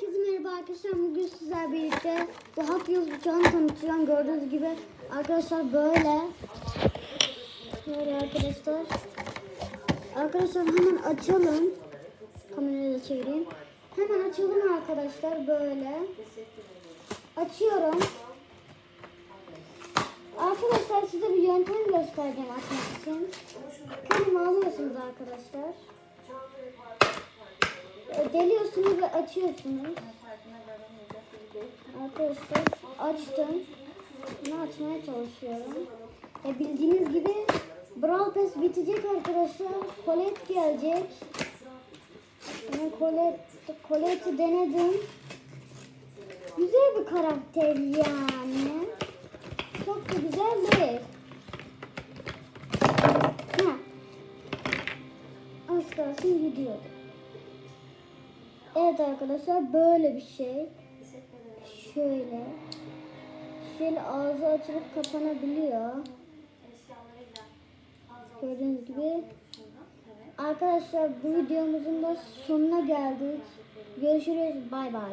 Herkese merhaba arkadaşlar. Bugün sizlerle birlikte bu Hot Wheels bıçağını tanıtacağım. Gördüğünüz gibi arkadaşlar böyle. Böyle arkadaşlar. Arkadaşlar hemen açalım. Kamerayı da çevireyim. Hemen açalım arkadaşlar böyle. Açıyorum. Arkadaşlar size bir yöntem göstereceğim açmak için. Kalemi alıyorsunuz arkadaşlar. Deliyorsunuz ve açıyorsunuz. Arkadaşlar açtım. Bunu açmaya çalışıyorum. E, bildiğiniz gibi Brawl Pass bitecek arkadaşlar. Colette gelecek. Ben Colette, Colette'i denedim. Güzel bir karakter yani. Çok da güzel değil. Ha. Az kalsın gidiyordu. Evet arkadaşlar böyle bir şey. Şöyle. Şöyle ağzı açılıp kapanabiliyor. Gördüğünüz gibi. Arkadaşlar bu videomuzun da sonuna geldik. Görüşürüz. Bay bay.